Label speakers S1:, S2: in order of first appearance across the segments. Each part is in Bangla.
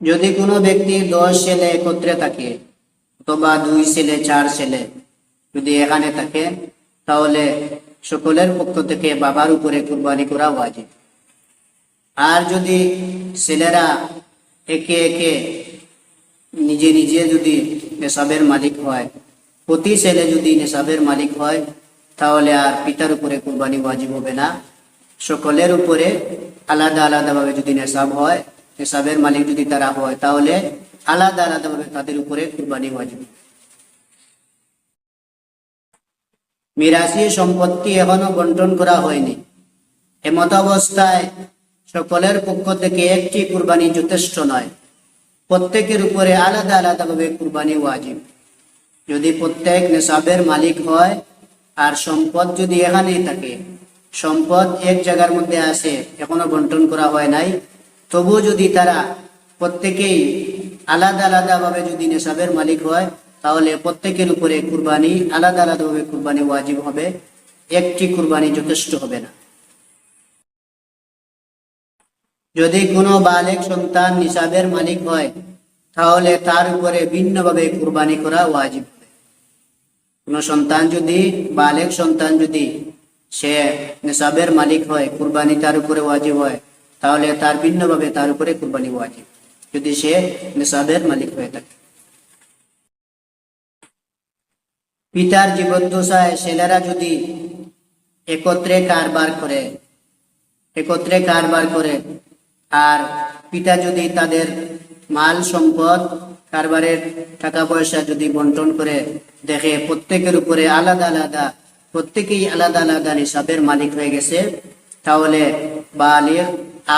S1: যদি কোনো ব্যক্তি দশ ছেলে একত্রে থাকে অথবা দুই ছেলে, চার ছেলে যদি এখানে থাকে, তাহলে সকলের পক্ষ থেকে বাবার উপরে কুরবানি করা ওয়াজিব। আর যদি ছেলেরা একে একে নিজে নিজে যদি নেশাবের মালিক হয়, প্রতি ছেলে যদি নেশাবের মালিক হয়, তাহলে আর পিতার উপরে কুরবানি ওয়াজিব হবে না। সকলের উপরে আলাদা আলাদাভাবে যদি নেশাব হয় নেশাবের মালিক যদি তারা হয়, তাহলে আলাদা আলাদাভাবে তাদের উপরে কুরবানি ওয়াজিব। মিরাসি সম্পত্তি এখনও বন্টন করা হয়নি। এমত অবস্থায় সকলের পক্ষ থেকে একটি কুরবানি যথেষ্ট নয়। প্রত্যেকের উপরে আলাদা আলাদাভাবে কুরবানি ওয়াজিব। যদি প্রত্যেক নেশাবের মালিক হয়, আর সম্পদ যদি এখানেই থাকে, সম্পদ এক জায়গার মধ্যে আসে, এখনও বন্টন করা হয় নাই তবু যদি তারা প্রত্যেকেই আলাদা আলাদাভাবে যদি নেশাবের মালিক হয়, তাহলে প্রত্যেকের উপরে কুরবানি আলাদা আলাদাভাবে কুরবানি ওয়াজিব হবে। একটি কুরবানি যথেষ্ট হবে না। যদি কোনো বালেক সন্তান নিসাবের মালিক হয়, তাহলে তার উপরে ভিন্নভাবে কুরবানি করা ওয়াজিব হবে। কোনো সন্তান যদি, বালেক সন্তান যদি সে নিসাবের মালিক হয়, কুরবানি তার উপরে ওয়াজিব হয় তাহলে তার ভিন্নভাবে তার উপরে কুরবানি ওয়াজিব যদি সে নিসাবের মালিক হয়ে থাকে। পিতার জীবদ্দশায় ছেলেরা যদি একত্রে কারবার করে, একত্রে কারবার করে, আর পিতা যদি তাদের মাল সম্পদ, কারবারের টাকা পয়সা যদি বন্টন করে, দেখে প্রত্যেকের উপরে আলাদা আলাদা, প্রত্যেকেই আলাদা আলাদা নিসাবের মালিক হয়ে গেছে, তাহলে বালির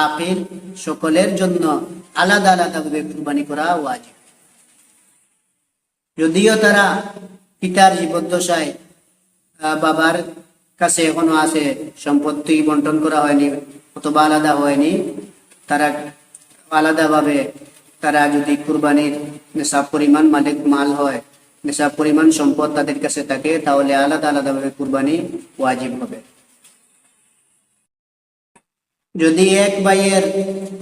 S1: আপিল সকলের জন্য আলাদা আলাদা ভাবে কুরবানি করা ওয়াজিব। যদিও তারা পিতার জীবদ্দশায় বাবার কাছে এখনও আছে সম্পত্তি বন্টন করা হয়নি অথবা আলাদা হয়নি, তারা আলাদাভাবে তারা যদি কুরবানির নেশাব পরিমাণ মালিক মাল হয়, নেশাব পরিমাণ সম্পদ তাদের কাছে থাকে, তাহলে আলাদা আলাদাভাবে কুরবানি ওয়াজিব হবে। যদি এক ভাইয়ের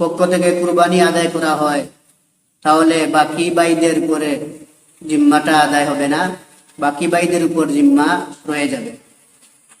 S1: পক্ষ থেকে কুরবানি আদায় করা হয়, তাহলে বাকি ভাইদের উপরে জিম্মাটা আদায় হবে না, বাকি ভাইদের উপর জিম্মা রয়ে যাবে।